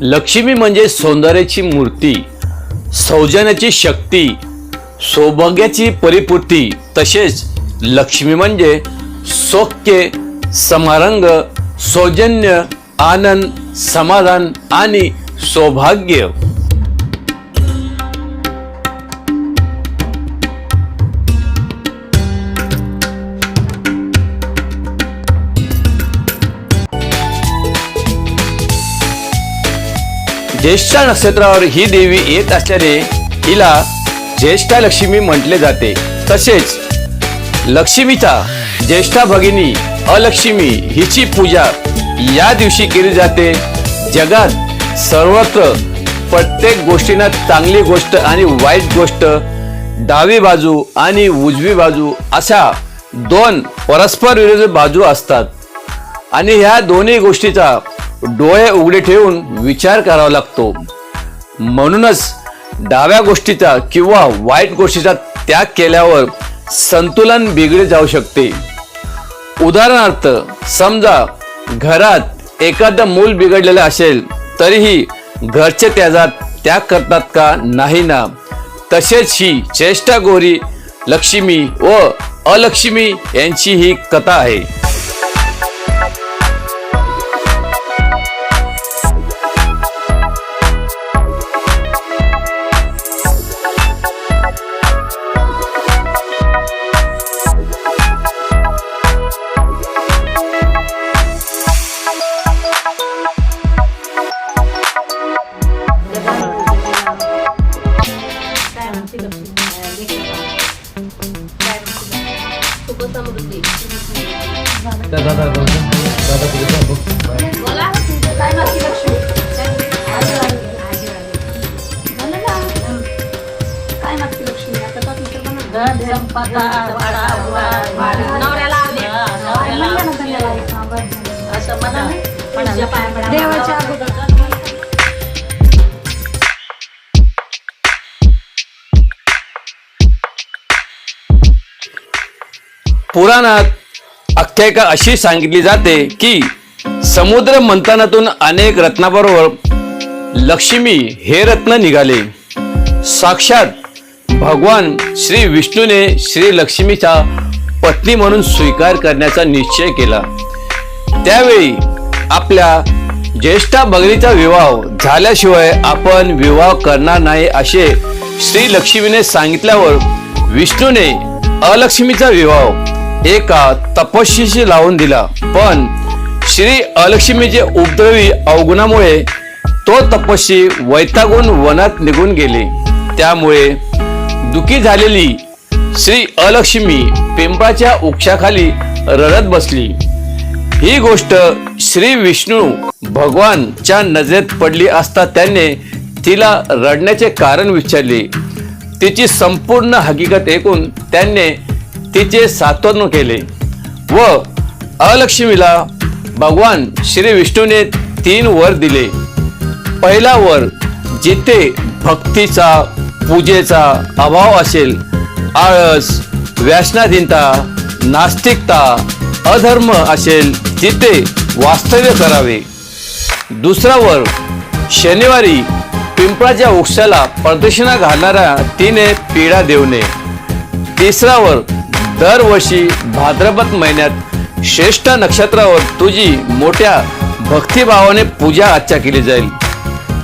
लक्ष्मी म्हणजे सौंदर्याची मूर्ती सौजन्याची शक्ती सौभाग्याची परिपूर्ती तसेच लक्ष्मी म्हणजे सौख्य समारंग सौजन्य आनंद समाधान आणि सौभाग्य. ज्येष्ठा नक्षत्रावर ही देवी येत असल्याने हिला ज्येष्ठा लक्ष्मी म्हटले जाते. तसेच लक्ष्मीचा ज्येष्ठा भगिनी अलक्ष्मी हिची पूजा या दिवशी केली जाते. जगात सर्वत्र प्रत्येक गोष्टींना चांगली गोष्ट आणि वाईट गोष्ट डावी बाजू आणि उजवी बाजू अशा दोन परस्पर विरोधी बाजू असतात. आणि ह्या दोन्ही गोष्टीचा डोळे उघडे ठेवून विचार करावा लागतो. म्हणूनच डाव्या गोष्टीचा किंवा वाईट गोष्टीचा त्याग केल्यावर संतुलन बिघडे जाऊ शकते. उदाहरणार्थ समजा घरात एखादं मूल बिघडलेलं असेल तरीही घरचे त्याचा त्याग करतात का? नाही ना. तसेच ही चेष्टा गोरी लक्ष्मी व अलक्ष्मी यांची ही कथा आहे. देवाच्या अगोदर पुराणात आख्यायिका अशी सांगितली जाते की समुद्र मंथनातून अनेक रत्नाबरोबर लक्ष्मी हे रत्न निघाले. साक्षात भगवान श्री विष्णूने श्री लक्ष्मीचा पत्नी म्हणून स्वीकार करण्याचा निश्चय केला. त्यावेळी आपल्या ज्येष्ठा बगरीचा विवाह झाल्याशिवाय आपण विवाह करणार नाही असे श्री लक्ष्मीने सांगितल्यावर विष्णूने अलक्ष्मीचा विवाह एका तपस्वीशी लावून दिला. पण श्री अलक्ष्मीचे उपद्रवी अवगुणामुळे तो तपस्वी वैतागून वनात निघून गेले. त्यामुळे दुखी झालेली श्री अलक्ष्मी पिंपळाच्या उक्षाखाली रडत बसली. ही गोष्ट श्री विष्णू भगवानच्या नजरेत पडली असता त्याने तिला रडण्याचे कारण विचारले. तिची संपूर्ण हकीकत ऐकून त्याने तिचे सात्वन केले व अलक्ष्मीला भगवान श्री विष्णूने तीन वर दिले. पहिला वर जिथे भक्तीचा पूजेचा अभाव असेल आळस व्यासनाधीनता नास्तिकता अधर्म असेल तिथे वास्तव्य करावे. दुसरा वर शनिवारी पिंपळाच्या वृक्षाला प्रदक्षिणा घालणाऱ्या तिने पिढा देऊ नये तिसरा वर दरवर्षी भाद्रपद महिन्यात श्रेष्ठ नक्षत्रावर तुझी मोठ्या भक्तिभावाने पूजा आजच्या केली जाईल.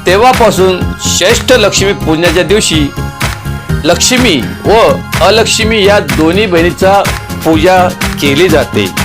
तेव्हापासून श्रेष्ठ लक्ष्मी पूजनाच्या दिवशी लक्ष्मी व अलक्ष्मी या दोन्ही बहिणीचा पूजा केली जाते.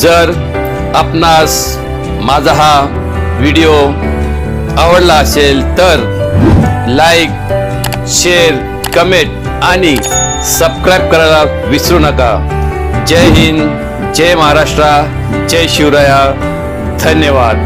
जर आपणास माझा हा व्हिडिओ आवडला असेल तर लाईक शेअर कमेंट आणि सबस्क्राईब करायला विसरू नका. जय हिंद जय महाराष्ट्र जय शिवराया. धन्यवाद.